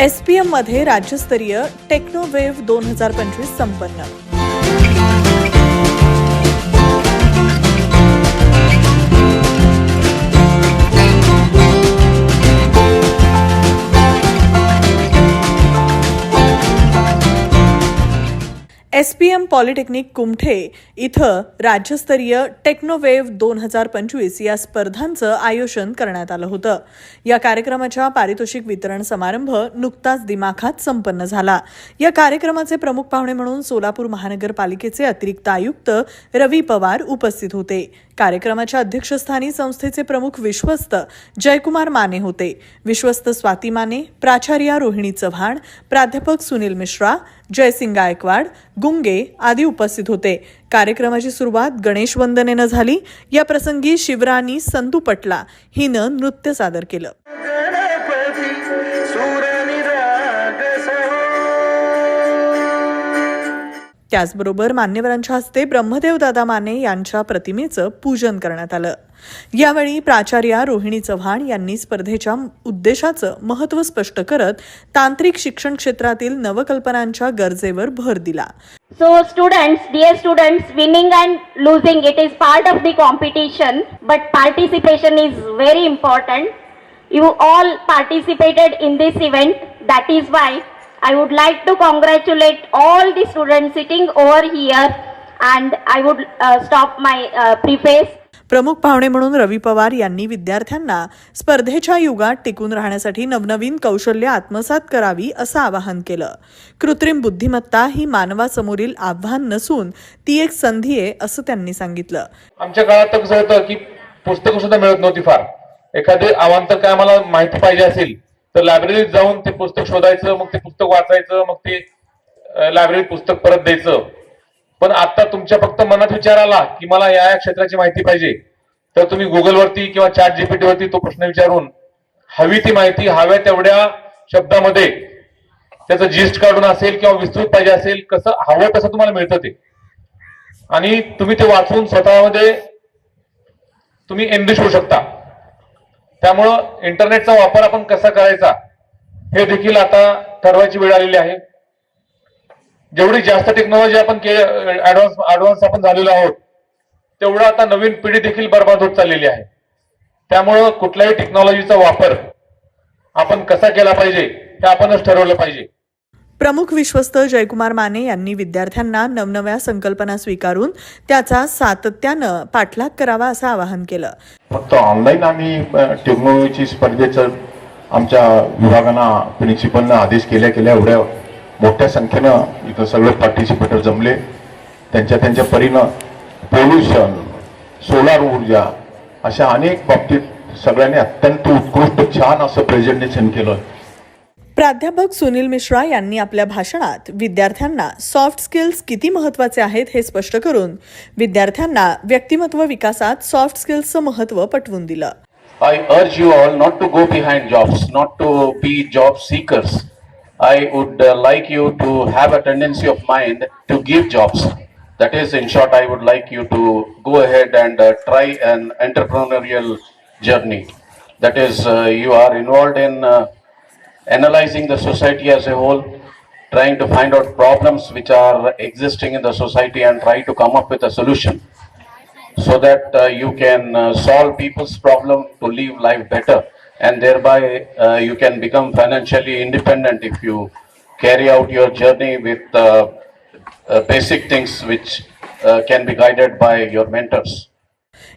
S P एममध्ये राज्यस्तरीय टेक्नोवेव्ह दोन हजार पंचवीस संपन्न. S P M polytechnic Kumthe इथं राज्यस्तरीय टेक्नोवेव्ह दोन हजार पंचवीस या स्पर्धांचं आयोजन करण्यात आलं होतं. या कार्यक्रमाच्या पारितोषिक वितरण समारंभ नुकताच दिमाखात संपन्न झाला. या कार्यक्रमाचे प्रमुख पाहुणे म्हणून सोलापूर महानगरपालिकेचे अतिरिक्त आयुक्त रवी पवार उपस्थित होते. कार्यक्रमाच्या अध्यक्षस्थानी संस्थेचे प्रमुख विश्वस्त जयकुमार माने होते. विश्वस्त स्वाती माने प्राचार्या रोहिणी चव्हाण प्राध्यापक सुनील मिश्रा जयसिंग गायकवाड गुंगे आदी उपस्थित होते. कार्यक्रमाची सुरुवात गणेश वंदनेनं झाली. या प्रसंगी शिवराणी संतू पटला हिनं नृत्य सादर केलं. त्याचबरोबर मान्यवरांच्या हस्ते ब्रह्मदेव दादा माने यांच्या प्रतिमेचं पूजन करण्यात आलं. यावेळी प्राचार्या रोहिणी चव्हाण यांनी स्पर्धेच्या उद्देशाचं महत्त्व स्पष्ट करत तांत्रिक शिक्षण क्षेत्रातील नवकल्पनांच्या गरजेवर भर दिला. So student dear student winning and losing it is part of the competition but participation is very important you all participated in this event that is why I would like to congratulate all the student sitting over here and I would stop my preface प्रमुख पाहुणे म्हणून रवी पवार यांनी विद्यार्थ्यांना स्पर्धेच्या युगात टिकून राहण्यासाठी नवनवीन कौशल्य आत्मसात करावी असं आवाहन केलं. कृत्रिम बुद्धिमत्ता ही मानवासमोरील आव्हान नसून ती एक संधी आहे असं त्यांनी सांगितलं. आमच्या काळात कसं होतं की पुस्तकं सुद्धा मिळत नव्हती फार. एखादे अवांतर काय आम्हाला माहिती पाहिजे असेल तर लायब्ररीत जाऊन ते पुस्तक शोधायचं मग ते पुस्तक वाचायचं मग ते लायब्ररीत पुस्तक परत द्यायचं. पण आता तुमच्या फक्त मनात विचार आला की मला या या क्षेत्राची माहिती पाहिजे. तर तुम्ही गुगलवरती किंवा चॅट जीपीटी वरती तो प्रश्न विचारून हवी ती माहिती हव्या तेवढ्या शब्दामध्ये त्याचं जिस्ट काढून असेल किंवा विस्तृत पाहिजे असेल कसं हवं तसं तुम्हाला मिळतं ते. आणि तुम्ही ते वाचून स्वतःमध्ये तुम्ही एनरिच होऊ शकता. त्यामुळं इंटरनेटचा वापर आपण कसा करायचा हे देखील आता ठरवायची वेळ आलेली आहे. जेवढी जास्त टेक्नॉलॉजी आपण ऍडव्हान्स ऍडव्हान्स आपण झालेलो आहोत तेवढं आता नवीन पिढी देखील बर्बाद होत चाललेली आहे. त्यामुळं कुठल्याही टेक्नॉलॉजीचा वापर आपण कसा केला पाहिजे हे आपणच ठरवलं पाहिजे. प्रमुख विश्वस्त जयकुमार माने यांनी विद्यार्थ्यांना नवनव्या संकल्पना स्वीकारून त्याचा सातत्यानं पाठलाग करावा असं आवाहन केलं. फक्त ऑनलाईन आम्ही अ, टेक्नॉलॉजी स्पर्धेचं आमच्या विभागांना प्रिन्सिपलनं आदेश केल्या केल्या एवढ्या मोठ्या संख्येनं इथं सगळे पार्टिसिपेटर जमले. त्यांच्या त्यांच्या परीनं पोल्युशन सोलार ऊर्जा अशा अनेक बाबतीत सगळ्यांनी अत्यंत उत्कृष्ट छान असं प्रेझेंटेशन केलं. प्राध्यापक सुनील मिश्रा यांनी आपल्या भाषणात विद्यार्थ्यांना सॉफ्ट स्किल्स किती महत्त्वाचे आहेत हे स्पष्ट करून विद्यार्थ्यांना व्यक्तिमत्व विकासात सॉफ्ट स्किल्सचं महत्त्व पटवून दिलं. I urge you all not to go behind jobs, not to be job seekers. I would uh, like you to have a tendency of mind to give jobs. That is, in short, I would like you to go ahead and uh, try an entrepreneurial journey. That is, uh, you are involved in uh, analyzing the society as a whole, trying to find out problems which are existing in the society and try to come up with a solution so that uh, you can uh, solve people's problem to live life better and thereby uh, you can become financially independent if you carry out your journey with uh, uh, basic things which uh, can be guided by your mentors.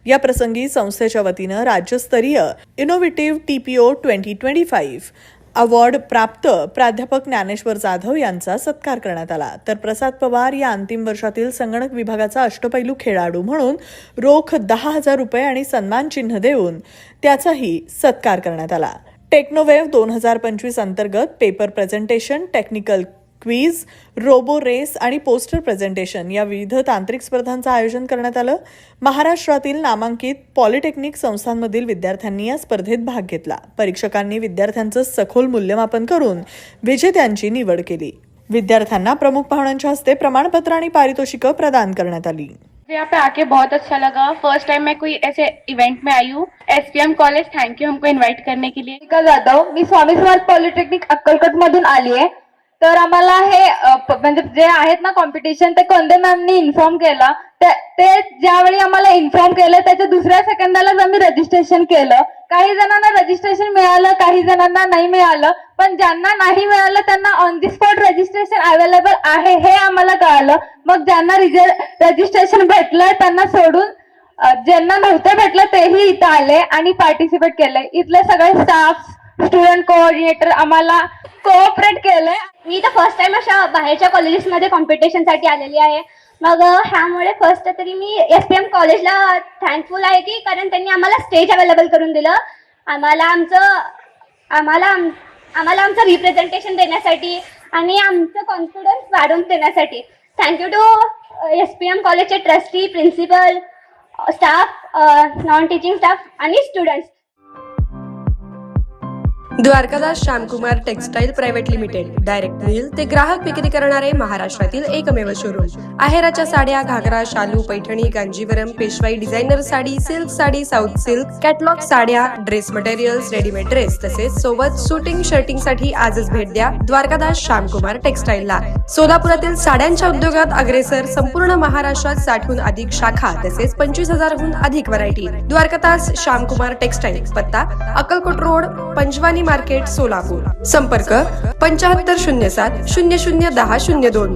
या प्रसंगी संस्थेच्या वतीनं राज्यस्तरीय innovative TPO twenty twenty five award प्राप्त प्राध्यापक ज्ञानेश्वर जाधव यांचा सत्कार करण्यात आला. तर प्रसाद पवार या अंतिम वर्षातील संगणक विभागाचा अष्टपैलू खेळाडू म्हणून रोख दहा हजार रुपये आणि सन्मान चिन्ह देऊन त्याचाही सत्कार करण्यात आला. टेक्नोवेव्ह दोन हजार पंचवीस अंतर्गत paper presentation technical quiz robo race आणि पोस्टर प्रेझेंटेशन या विविध तांत्रिक स्पर्धांचं आयोजन करण्यात आलं. महाराष्ट्रातील नामांकित पॉलिटेक्निक संस्थांमधील विद्यार्थ्यांनी या स्पर्धेत भाग घेतला. परीक्षकांनी विद्यार्थ्यांचं सखोल मूल्यमापन करून विजेत्यांची निवड केली. विद्यार्थ्यांना प्रमुख पाहुण्यांच्या हस्ते प्रमाणपत्र आणि पारितोषिकं प्रदान करण्यात आली. यहाँ पे आके बहुत अच्छा लगा. फर्स्ट टाइम मैं कोई ऐसे इवेंट में आई हूँ. एसपीएम कॉलेज थैंक यू हमको इनवाइट करने के लिए. जाधव मी स्वामी समाज पॉलिटेक्निक अक्कलकोट मधून आली आहे. तर आम्हाला हे म्हणजे जे आहेत ना कॉम्पिटिशन ते कोंदे मॅमनी इन्फॉर्म केलं? ते ज्यावेळी आम्हाला इन्फॉर्म केलं त्याच्या दुसऱ्या सेकंदालाच आम्ही रजिस्ट्रेशन केलं काही जणांना रजिस्ट्रेशन मिळालं काही जणांना नाही मिळालं पण ज्यांना नाही मिळालं त्यांना on the spot registration available आहे हे आम्हाला कळालं. मग ज्यांना रजिस्ट्रेशन भेटलं त्यांना सोडून ज्यांना नव्हतं भेटलं तेही इथं आले आणि पार्टिसिपेट केले. इथले सगळे स्टाफ स्टुडंट कोऑर्डिनेटर आम्हाला कोऑपरेट केलंय. मी तर फर्स्ट टाइम अशा बाहेरच्या कॉलेजेसमध्ये कॉम्पिटिशनसाठी आलेली आहे. मग ह्यामुळे फर्स्ट तरी मी एस पी एम कॉलेजला थँकफुल आहे की कारण त्यांनी आम्हाला स्टेज अवेलेबल करून दिलं. आम्हाला आमचं आम्हाला आम- आम्हाला आमचं रिप्रेझेंटेशन देण्यासाठी आणि आमचं कॉन्फिडन्स वाढवून देण्यासाठी. Thank you to S P M कॉलेजचे trustee principal staff non teaching staff आणि students Dwarkadas Shyamkumar textile private limited. Direct mill ते ग्राहक विक्री करणारे महाराष्ट्रातील एकमेव शोरूम आहेराच्या साड्या घागरा शालू पैठणी गांजीवरम पेशवाई designer sari silk sari south silk catalogue साड्या ड्रेस मटेरियल्स रेडीमेड ड्रेस तसेच सोबत शूटिंग शर्टिंगसाठी आजच भेट द्या द्वारकादास श्यामकुमार टेक्सटाईलला सोलापुरातील साड्यांच्या उद्योगात अग्रेसर संपूर्ण महाराष्ट्रात साठहून अधिक शाखा तसेच पंचवीस हजारहून अधिक व्हरायटी द्वारकादास श्यामकुमार टेक्सटाईल पत्ता अक्कलकोट रोड पंचवानी मार्केट सोलापूर. संपर्क पंच्याहत्तर शून्य सात शून्य शून्य दहा शून्य दोन.